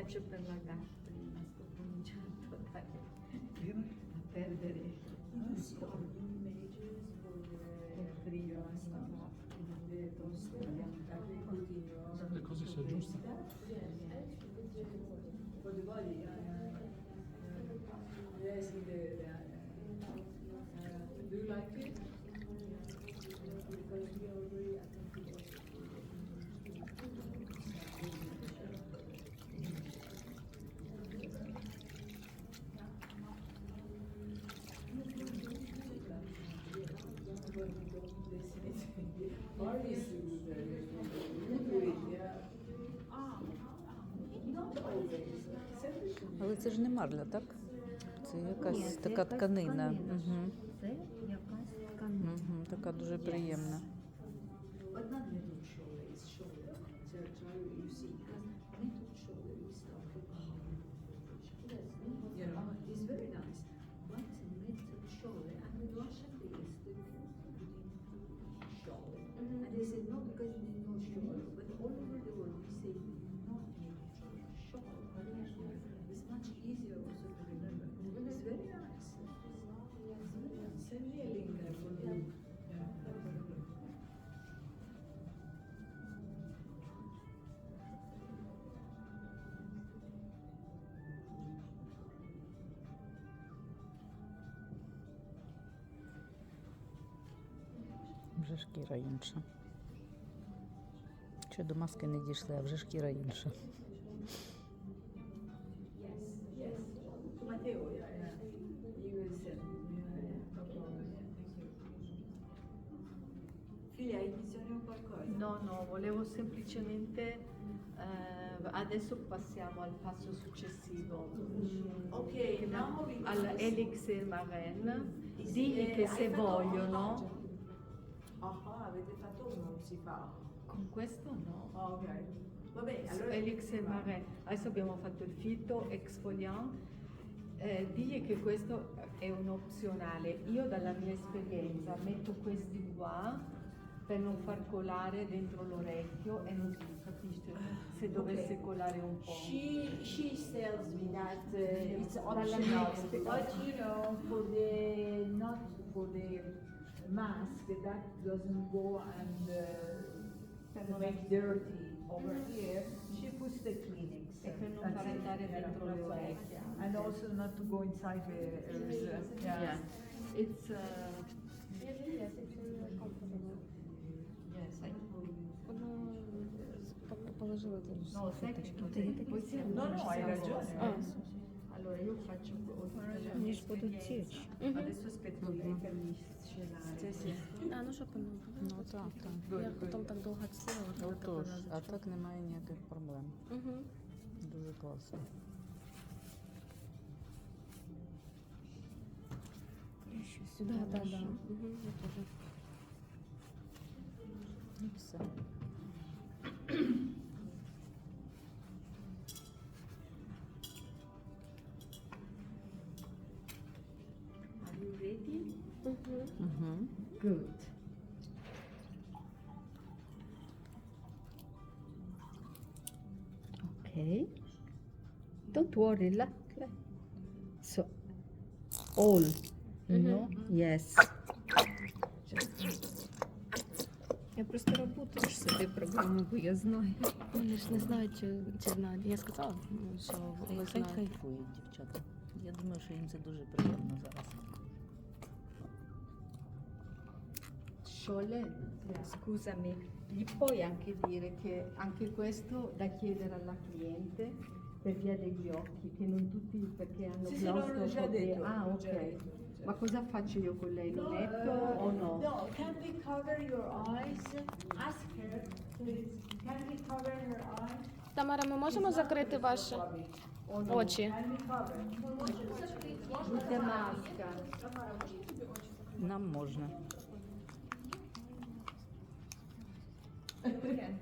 per la gatta, ma sto cominciando a, a perdere. Il frio. Le cose si aggiustano. Але це ж не марля, так? Це якась така тканина. Угу. Це якась тканина. Угу. Така дуже приємна. Одна not Вже шкіра інша. Ще до маски не дійшли, а вже шкіра інша. Yes. Matteo, yeah, yeah. You will send. Yeah, yeah. No problem. Yeah, thank you. Figlia, hai bisogno di qualcosa? No, no, volevo semplicemente. eh, adesso passiamo al passo successivo. Mm, Ok, che now va- we al pass- Elixir Marraine. Is- Digli eh, che hai se fatto- vogliono, si fa. con questo no. Ah, ok. Va bene, allora... Elixir Marraine. Adesso abbiamo fatto il fito exfoliant. Eh, digli che questo è un opzionale. Io dalla mia esperienza metto questi qua per non far colare dentro l'orecchio e non si capisce se dovesse Ok. colare un po'. She she tells me that uh, it's optional, but you know, for the not for the mask that doesn't go and Per uh, non make dirty over here. She puts the Kleenex. E per non That's far it. andare Yeah, dentro le that's all. orecchie. And also not to go inside the ears. uh, Yeah. Yeah. It's uh, yes, I Положила там No, sai che cos'è? Poi siamo- No, no, hai siamo- ragione. А, Allora io faccio Вони ж будуть течь. Adesso aspetto lei per gli. А, ну щоб воно Ну так, так. Я потім так довго відстирала. Отож, а так немає ніяких проблем. Угу. Дуже класно. Сюди, да, да, да. Угу, я все. Good. Okay. Don't worry, la, la. So, all, you know? Yes. Я просто работаю собі програму, бо я знаю. Вони ж не знають, чи, чи знають. Я сказала, що ви Хай знаєте. кайфують дівчата. Я думаю, що їм це дуже приємно зараз. Sciole, scusami, gli puoi anche dire che anche questo da chiedere alla cliente per via degli occhi, che non tutti perché hanno Sì, sì, no, l'ho già glaucoma. detto, Ah, l'ho ok. già detto, già. Ma cosa faccio io con lei? Lo metto uh, o no? No, can we cover your eyes? Ask her, please. Can we cover her eyes? Тамара, ми можемо закрити ваші очі? Can we cover? Tutte maschera. Нам можна. We can.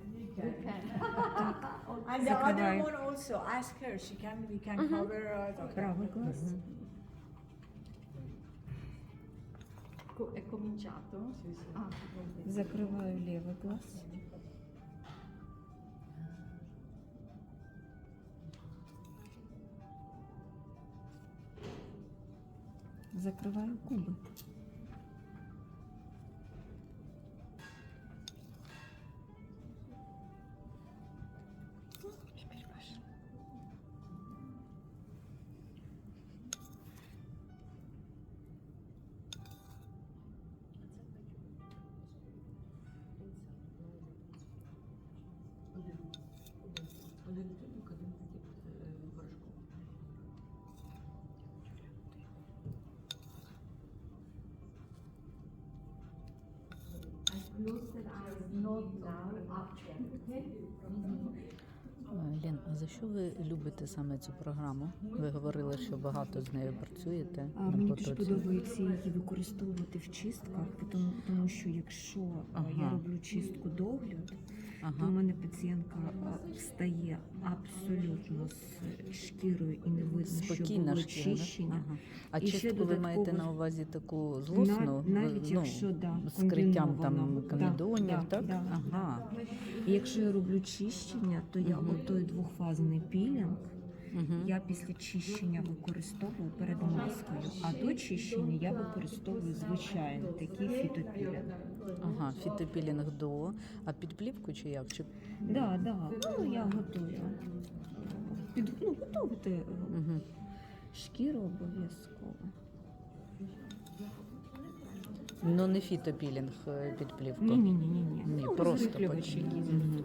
And the Закривай. other one also, ask her, she can, we can cover uh, the. Правий глаз. Co- È cominciato? Ah, Закриваю лівий глаз. Закриваю губи. Лін, а за що ви любите саме цю програму? Ви говорили, що багато з нею працюєте А на мені дуже подобається її використовувати в чистках, тому, тому що якщо ага. я роблю чистку догляд, то у мене пацієнтка встає абсолютно з шкірою і не видно, що Спокійна було шкіра. чищення. Ага. А І чистку ви маєте на увазі таку злосну? На- навіть ну, якщо да, з криттям там комедонів, да, так? да, ага. І якщо я роблю чищення, то я Мгм. отой двохфазний пілінг Угу. я після чищення використовую перед маскою, а до чищення я використовую звичайний такий фітопілінг. Ага, фітопілінг до. А під плівку чи як? Чи... Да, да, ну я готую. Під, ну, готувати е, Угу. шкіру обов'язково. Ну не фітопілінг е, під плівку. Ні, ні, ні, ні, ні. Ні, ну, просто розрихлювач потім. якийсь. Мгм.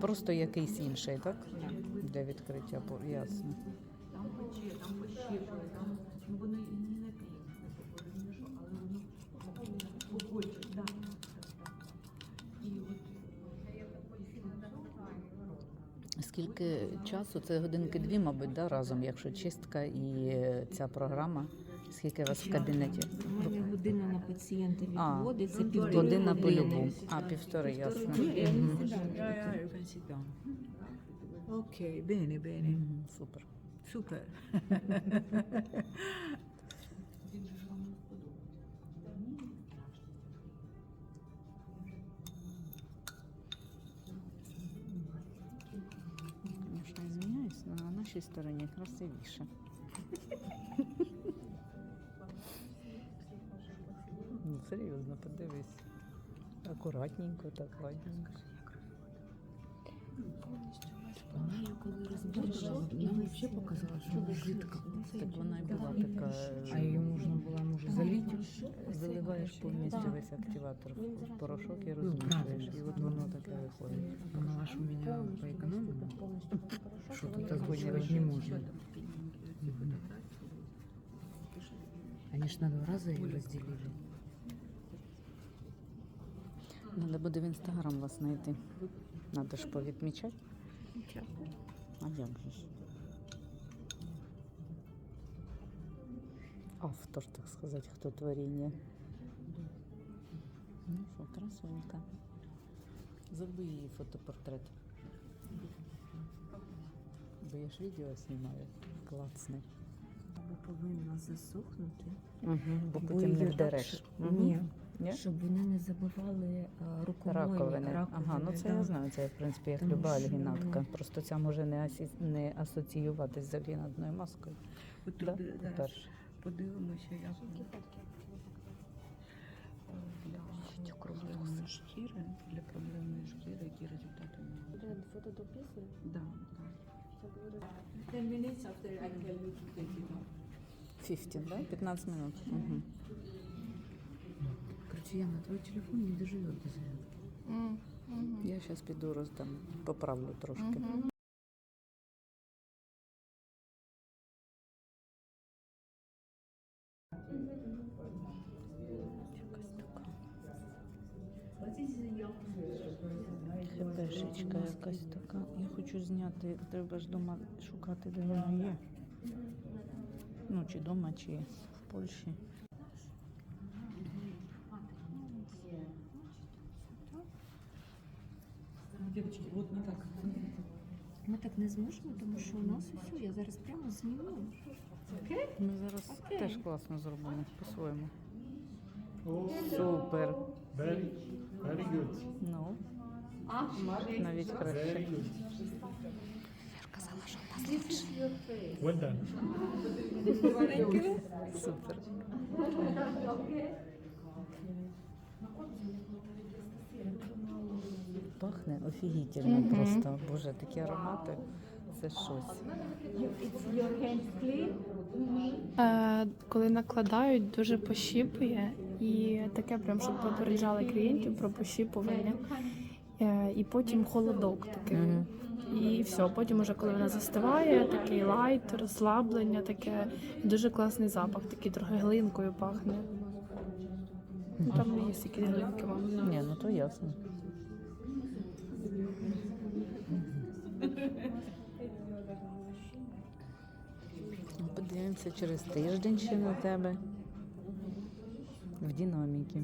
Просто якийсь інший, так? Для відкриття, по- ясно. Скільки часу? Це годинки дві, мабуть, да, разом, якщо чистка і ця програма. Скільки у вас в кабінеті? У мене година на пацієнта А, відводиться, півтори Година по-любому. А, півтори, ясно. години. Мгм. Yeah, yeah, you на нашій стороні красивіше. Ну, серйозно, подивись. Акуратненько, так ладненько. Вона коли розбирала, вона взагалі показала, що вона жидка. Так вона і була така. А її можна було, може, залити? Заливаєш повністю весь активатор в порошок і Ну, розмішуєш, і от воно таке виходить. Вона аж у меня поэкономила. Что тут озвучивать не можно. Они ж на два раза ее разделили. Надо буде в інстаграм вас знайти. Надо ж повідмічати. А як же ж? Автор, так сказати, хто творіння. Ну що, красунька. Зроби її фотопортрет. Бо я ж відео знімаю. Класне. Вона повинна засохнути. Угу, бо Бо потім не вдереш. так, Ні, Ні? щоб вони не забивали а, рукомойні Раковини. Ага, ну це да. я знаю, це в принципі як Тому люба що, альгінатка. Просто ця може не, асі... не асоціюватись з альгінатною маскою. От Да? туди, зараз подивимося, як. Е, Для проблемної шкіри, для проблемної шкіри, які результати у. Фото до пісні? Да, да. Ten minutes after I tell you to take it off. 15, да? 15 минут. Угу. Короче, я на твой телефон не доживет до зарядки. Я зараз піду роздам, поправлю трошки. Якась така. Я хочу зняти, треба ж дома шукати, де вона є. Ну, чи дома, чи в Польщі. Девочки, вот не так. Ми так не зможемо, тому що у нас усе, я зараз прямо зніму. Ми зараз теж класно зробимо по-своєму. Супер. Very, very good. Ну, Actually, навіть краще. your face. Well done. Супер. Пахне офігітельно просто. Боже, такі аромати. Це щось. Е, коли накладають, дуже пощіпує, і таке прям, щоб попереджали клієнтів про пощіпування. Е, і потім холодок такий. Мгм. І все, потім уже коли вона застиває, такий лайт, розслаблення, таке дуже класний запах, такий трохи глинкою пахне. Ну, Там є якісь глинки вам. Ні, ну то ясно. Ну, Подивимося через тиждень ще на тебе. В динаміки.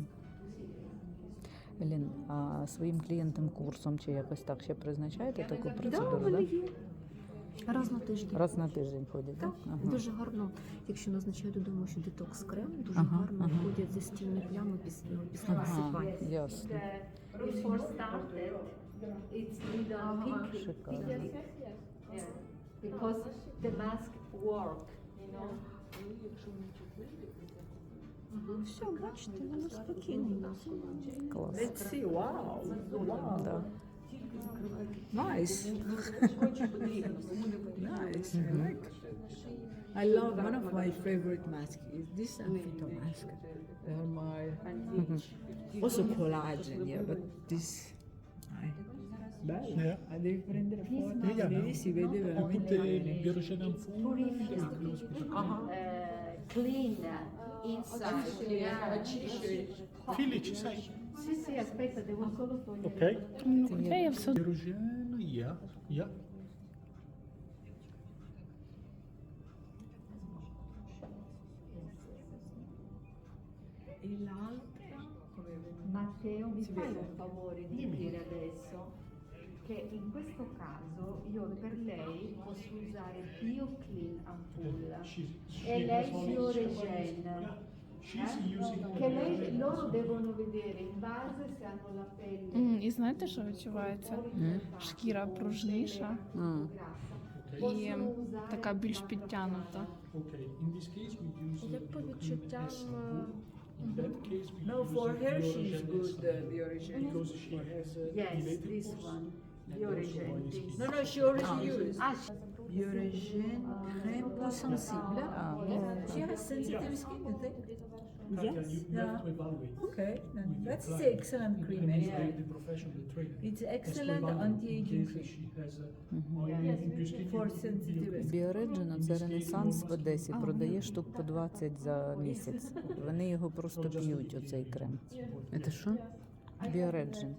Елін, а своїм клієнтам курсом чи якось так ще призначаєте таку Да, процедуру? вони Да? є. Раз на тиждень. Раз на тиждень ходять, так? Так, дуже гарно, якщо назначаю додому, що детокс крем, дуже Ага, гарно ага. входять застільні плями після, ну, після Ага, ясно. The before started, it's little pink, Шикарно. because the mask work, you know. Все, бачите, воно спокійно. Клас. Let's see. Wow. Wow. Да. Nice. nice. I like. I love one of my favorite masks is this Amphito mask. They're my also collagen, yeah, but this. I- Bello. Yeah. Ah, devi prendere foto. Vediamo. Vedi, si vede Ho veramente tutte bene. biorocene ampolle. Purifica. Ah. Uh, clean oh, inside. Sì, sì, aspetta, devo togliere. Ok. Okay, yeah, yeah. E l'altra? Matteo, mi fai un favore di dire adesso che in questo caso io per lei posso usare BioClean she e lei Fioregen. Yeah. Che lei, Bioregen. loro devono vedere in base se hanno la pelle М, І знаєте, що відчувається? М? Шкіра пружніша і така більш підтягнута. In this case we use Як по відчуттям, as shampoo. In that case we No, for her Bioregen she's good, uh, the origin. Because she has uh, Yes, this one. And Bioregen, also oily this. skin. No, no, she already used. Ah. Bioregen crème plus sensible. She has sensitive skin, you think? Yes. Yeah. Okay, then that's the excellent cream anyway. the, the professional. It's excellent anti-aging cream. For sensitive skin. Біореджено це Ренесанс в Одесі. Продає штук по 20 за місяць. Вони його просто п'ють, оцей крем. Це що? Біореджен.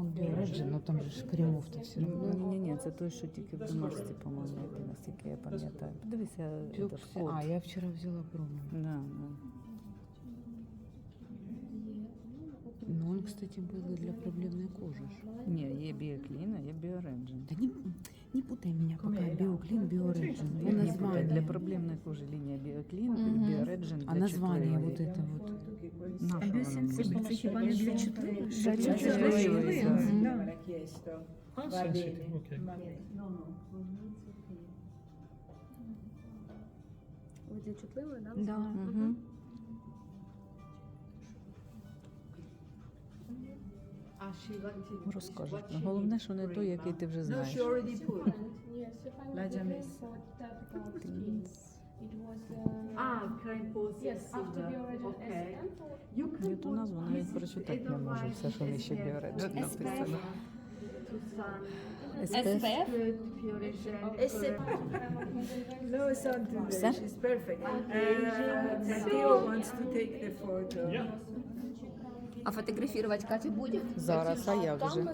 Он біореджен, ну там же ж кремов то все одно. Ні, ні, ні, це той, що тільки в домашці, по-моєму, який, наскільки я пам'ятаю. Подивися, этот Люкс. код. А, я вчора взяла промо. Да, да. Ну, он, кстати, был и для проблемной кожи. ж. Ні, є біоклін, а є біореджен. Да не, не путай меня, пока биоклин, биореджен. Ні, Ну, ні, название. для проблемної кожи лінія біоклін, Мгм. біореджен А для название чутливої. вот это вот. Це хіба не для чутливих? Для okay. Ви для чутливої, да? Да. It. Розкажуть. Ну, Головне, що не той, який ти вже знаєш. she already put. L'ha già messo. Ah, crème posy Yes, after silver. the original Okay. SM. You can Я ту put назву навіть this прочитати не можу, все, що нижче SPF, біореджен написано. to sun. SPF? Good, pure gel, SF. No, it's not too What's bad. that? She's perfect. Uh, Okay. Matteo wants to take the photo. Yeah. А фотографувати Катю буде? Зараз, а як же?